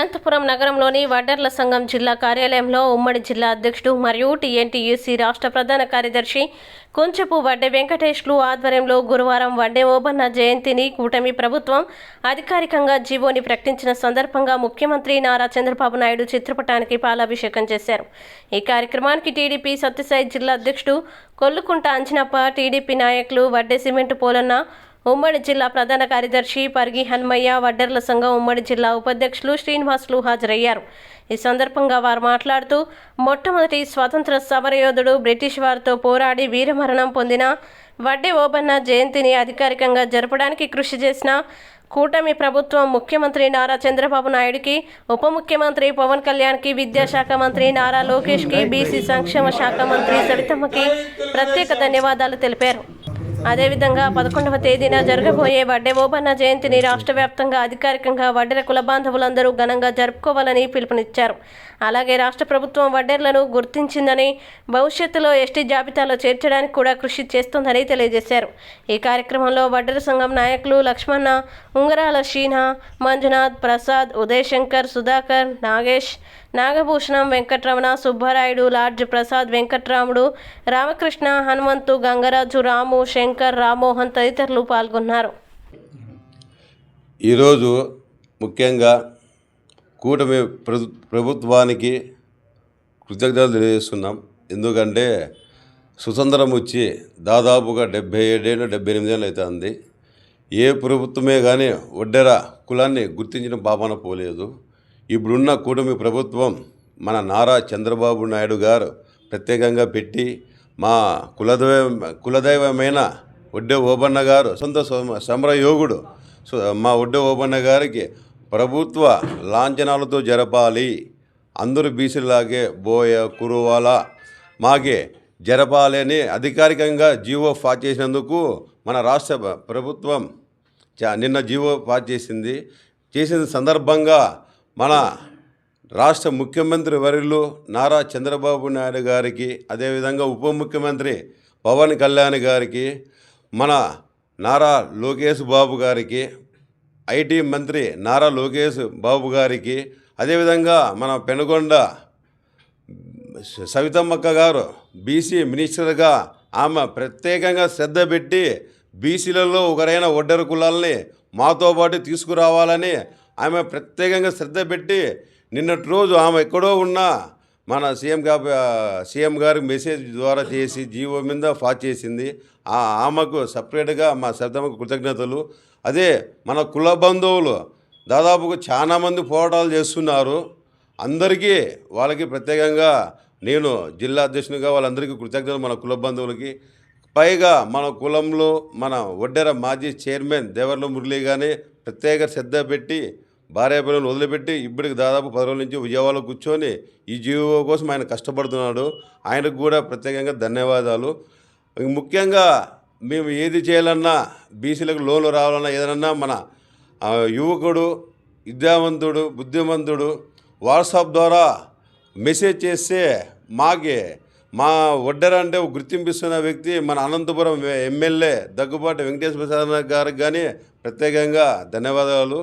అనంతపురం నగరంలోని వడ్డర్ల సంఘం జిల్లా కార్యాలయంలో ఉమ్మడి జిల్లా అధ్యక్షుడు మరియు టీఎన్టీయూసీ రాష్ట్ర ప్రధాన కార్యదర్శి కొంచెపు వడ్డే వెంకటేష్లు ఆధ్వర్యంలో గురువారం వడ్డే ఓబన్న జయంతిని కూటమి ప్రభుత్వం అధికారికంగా జీవోని ప్రకటించిన సందర్భంగా ముఖ్యమంత్రి నారా చంద్రబాబు నాయుడు చిత్రపటానికి పాలాభిషేకం చేశారు. ఈ కార్యక్రమానికి టీడీపీ సత్యసాయి జిల్లా అధ్యక్షుడు కొల్లుకుంట అంజనప్ప టీడీపీ నాయకులు వడ్డే సిమెంట్ పోలన్న ఉమ్మడి జిల్లా ప్రధాన కార్యదర్శి పర్గి హన్మయ్య వడ్డర్ల సంఘం ఉమ్మడి జిల్లా ఉపాధ్యక్షులు శ్రీనివాసులు హాజరయ్యారు. ఈ సందర్భంగా వారు మాట్లాడుతూ మొట్టమొదటి స్వతంత్ర సమరయోధుడు బ్రిటిష్ వారితో పోరాడి వీరమరణం పొందిన వడ్డే ఓబన్న జయంతిని అధికారికంగా జరపడానికి కృషి చేసిన కూటమి ప్రభుత్వం ముఖ్యమంత్రి నారా చంద్రబాబు నాయుడుకి ఉప ముఖ్యమంత్రి పవన్ కళ్యాణ్కి విద్యాశాఖ మంత్రి నారా లోకేష్కి బీసీ సంక్షేమ శాఖ మంత్రి సవితమ్మకి ప్రత్యేక ధన్యవాదాలు తెలిపారు. అదేవిధంగా పదకొండవ తేదీన జరగబోయే వడ్డే ఓబన్న జయంతిని రాష్ట్ర వ్యాప్తంగా అధికారికంగా వడ్డెర కుల బాంధవులందరూ ఘనంగా జరుపుకోవాలని పిలుపునిచ్చారు. అలాగే రాష్ట్ర ప్రభుత్వం వడ్డెర్లను గుర్తించిందని భవిష్యత్తులో ఎస్టీ జాబితాలో చేర్చడానికి కూడా కృషి చేస్తోందని తెలియజేశారు. ఈ కార్యక్రమంలో వడ్డెర సంఘం నాయకులు లక్ష్మణ ఉంగరాల శీన మంజునాథ్ ప్రసాద్ ఉదయ్ శంకర్ సుధాకర్ నాగేష్ నాగభూషణం వెంకట్రమణ సుబ్బరాయుడు లార్జ్ ప్రసాద్ వెంకట్రాముడు రామకృష్ణ హనుమంతు గంగరాజు రాము శంకర్ రామ్మోహన్ తదితరులు పాల్గొన్నారు. ఈరోజు ముఖ్యంగా కూటమి ప్రభుత్వానికి కృతజ్ఞతలు తెలియజేస్తున్నాం. ఎందుకంటే స్వతంత్రం వచ్చి దాదాపుగా డెబ్బై ఏడేళ్ళు డెబ్బై ఎనిమిదేళ్ళు అవుతుంది ఏ ప్రభుత్వమే కానీ ఒడ్డెర కులాన్ని గుర్తించిన భావన పోలేదు. ఇప్పుడున్న కూటమి ప్రభుత్వం మన నారా చంద్రబాబు నాయుడు గారు ప్రత్యేకంగా పెట్టి మా కులదైవం కులదైవమైన ఒడ్డే ఓబన్న గారు సొంత సమరయోగుడు సో మా ఒడ్డే ఓబన్న గారికి ప్రభుత్వ లాంఛనాలతో జరపాలి. అందరూ బీసీలాగే బోయ కురువాల మాకే జరపాలి అని అధికారికంగా జీవో పాస్ చేసినందుకు మన రాష్ట్ర ప్రభుత్వం చా- నిన్న జీవో పాస్ చేసింది. చేసిన సందర్భంగా మన రాష్ట్ర ముఖ్యమంత్రి వర్యులు నారా చంద్రబాబు నాయుడు గారికి అదేవిధంగా ఉప ముఖ్యమంత్రి పవన్ కళ్యాణ్ గారికి మన నారా లోకేష్ బాబు గారికి ఐటీ మంత్రి నారా లోకేష్ బాబు గారికి అదేవిధంగా మన పెనుగొండ సవితమ్మక్క గారు బీసీ మినిస్టర్గా ఆమె ప్రత్యేకంగా శ్రద్ధ పెట్టి బీసీలలో ఒకరైన ఒడ్డరు కులాలని మాతో పాటు తీసుకురావాలని ఆమె ప్రత్యేకంగా శ్రద్ధ పెట్టి నిన్నటి రోజు ఆమె ఎక్కడో ఉన్నా మన సీఎం గా సీఎం గారికి మెసేజ్ ద్వారా చేసి జీవో మీద పాస్ చేసింది. ఆ ఆమెకు సపరేట్గా మా సవితమ్మకు కృతజ్ఞతలు. అదే మన కుల బంధువులు దాదాపుగా చాలామంది పోరాటాలు చేస్తున్నారు. అందరికీ వాళ్ళకి ప్రత్యేకంగా నేను జిల్లా అధ్యక్షునిగా వాళ్ళందరికీ కృతజ్ఞతలు మన కుల బంధువులకి. పైగా మన కులంలో మన ఒడ్డెర మాజీ చైర్మన్ దేవర్ల మురళి గానే ప్రత్యేక శ్రద్ధ పెట్టి భార్యాపిల్లలను వదిలిపెట్టి ఇప్పటికి దాదాపు పది రోజుల నుంచి విజయవాడలో కూర్చొని ఈ జీవో కోసం ఆయన కష్టపడుతున్నాడు. ఆయనకు కూడా ప్రత్యేకంగా ధన్యవాదాలు. ముఖ్యంగా మేము ఏది చేయాలన్నా బీసీలకు లోన్లు రావాలన్నా ఏదన్నా మన యువకుడు విద్యావంతుడు బుద్ధిమంతుడు వాట్సాప్ ద్వారా మెసేజ్ చేస్తే మాకే మా వడ్డర అంటే గుర్తింపిస్తున్న వ్యక్తి మన అనంతపురం ఎమ్మెల్యే దగ్గుబాటి వెంకటేశ్వర ప్రసాద్ గారికి కానీ ప్రత్యేకంగా ధన్యవాదాలు.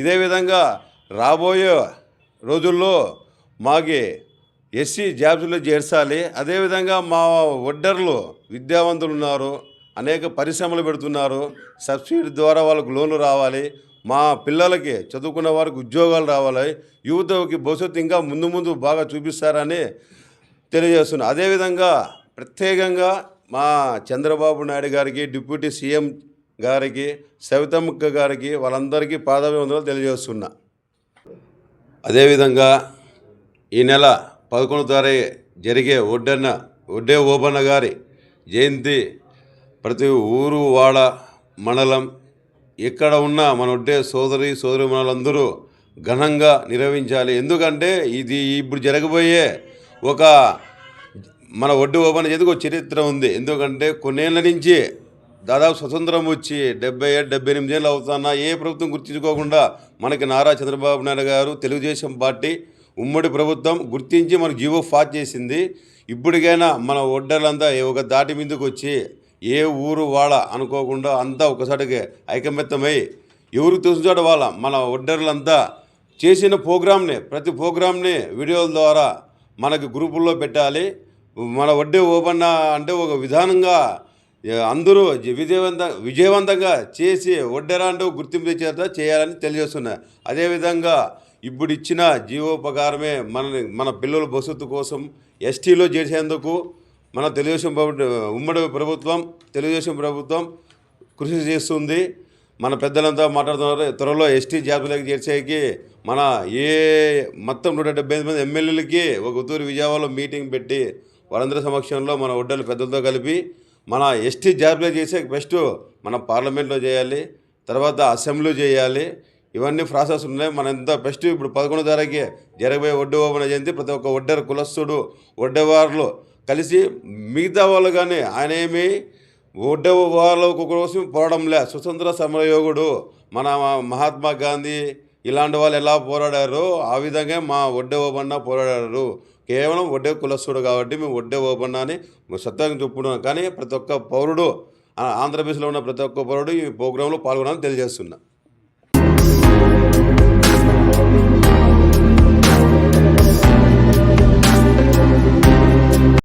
ఇదే విధంగా రాబోయే రోజుల్లో మాకి ఎస్సీ జాబ్స్లో చేర్చాలి. అదేవిధంగా మా ఒడ్డర్లు విద్యావంతులు ఉన్నారు అనేక పరిశ్రమలు పెడుతున్నారు. సబ్సిడీ ద్వారా వాళ్ళకు లోన్లు రావాలి. మా పిల్లలకి చదువుకున్న వారికి ఉద్యోగాలు రావాలి. యువతకి భవిష్యత్తు ఇంకా ముందు ముందు బాగా చూపిస్తారని తెలియజేస్తున్నాను అదేవిధంగా ప్రత్యేకంగా మా చంద్రబాబు నాయుడు గారికి డిప్యూటీ సీఎం గారికి సవితమ్మక్క గారికి వాళ్ళందరికీ పాదాభివందనలు తెలియజేస్తున్నా. అదేవిధంగా ఈ నెల పదకొండు తారీఖు జరిగే ఒడ్డన్న ఒడ్డే ఓబన్న గారి జయంతి ప్రతి ఊరు వాడ మండలం ఇక్కడ ఉన్న మన ఒడ్డే సోదరి సోదరి మనలందరూ ఘనంగా నిర్వహించాలి. ఎందుకంటే ఇది ఇప్పుడు జరగబోయే ఒక మన ఒడ్డు ఓపెన్ చేతికి ఒక చరిత్ర ఉంది. ఎందుకంటే కొన్నేళ్ళ నుంచి దాదాపు స్వతంత్రం వచ్చి డెబ్బై ఏడు డెబ్బై ఎనిమిది ఏళ్ళు అవుతున్నా ఏ ప్రభుత్వం గుర్తించుకోకుండా మనకి నారా చంద్రబాబు నాయుడు గారు తెలుగుదేశం పార్టీ ఉమ్మడి ప్రభుత్వం గుర్తించి మన జీవో ఫాట్ చేసింది. ఇప్పటికైనా మన ఒడ్డలంతా ఒక దాటి మీదకి వచ్చి ఏ ఊరు వాళ్ళ అనుకోకుండా అంతా ఒకసారికి ఐకమత్యమై ఎవరికి తెలిసిన చోట వాళ్ళ మన ఒడ్డర్లంతా చేసిన ప్రోగ్రామ్ని ప్రతి ప్రోగ్రామ్ని వీడియోల ద్వారా మనకి గ్రూపుల్లో పెట్టాలి. మన వడ్డీ ఓపెన్ అంటే ఒక విధానంగా అందరూ విజయవంత విజయవంతంగా చేసి వడ్డెరా గుర్తింపు తెచ్చేట చేయాలని తెలియజేస్తున్నా. అదేవిధంగా ఇప్పుడు ఇచ్చిన జీవోపకారమే మన మన పిల్లల భవిష్యత్తు కోసం ఎస్టీలో చేసేందుకు మన తెలుగుదేశం ఉమ్మడి ప్రభుత్వం తెలుగుదేశం ప్రభుత్వం కృషి చేస్తుంది. మన పెద్దలంతా మాట్లాడుతున్నారు. త్వరలో ఎస్టీ జాబితాకి చేర్చేకి మన ఏ మొత్తం నూట డెబ్బై మంది ఎమ్మెల్యేలకి ఒక ఉత్తూరు విజయవాడలో మీటింగ్ పెట్టి వారందరి సమక్షంలో మన ఒడ్డలు పెద్దలతో కలిపి మన ఎస్టీ జాబితా చేసే బెస్ట్ మన పార్లమెంట్లో చేయాలి తర్వాత అసెంబ్లీ చేయాలి. ఇవన్నీ ప్రాసెస్ ఉన్నాయి. మన ఎంత బెస్ట్ ఇప్పుడు పదకొండో తారీఖు జరగబోయే ఒడ్డు ఓపెన్ జయంతి. ప్రతి ఒక్క వడ్డర కులస్తుడు వడ్డవారులు కలిసి మిగతా వాళ్ళు కానీ ఆయన ఏమి ఒడ్డ వాళ్ళ కోసం పోరాడంలే స్వతంత్ర సమరయోగుడు మన మహాత్మా గాంధీ ఇలాంటి వాళ్ళు ఎలా పోరాడారు? ఆ విధంగా మా ఒడ్డే ఓబన్న పోరాడారు. కేవలం ఒడ్డే కులస్తుడు కాబట్టి మేము ఒడ్డే ఓబన్న అని సత్యంగా చెప్పుకున్నాం కానీ ప్రతి ఒక్క పౌరుడు ఆంధ్రప్రదేశ్లో ఉన్న ప్రతి ఒక్క పౌరుడు ఈ ప్రోగ్రాంలో పాల్గొనాలని తెలియజేస్తున్నా.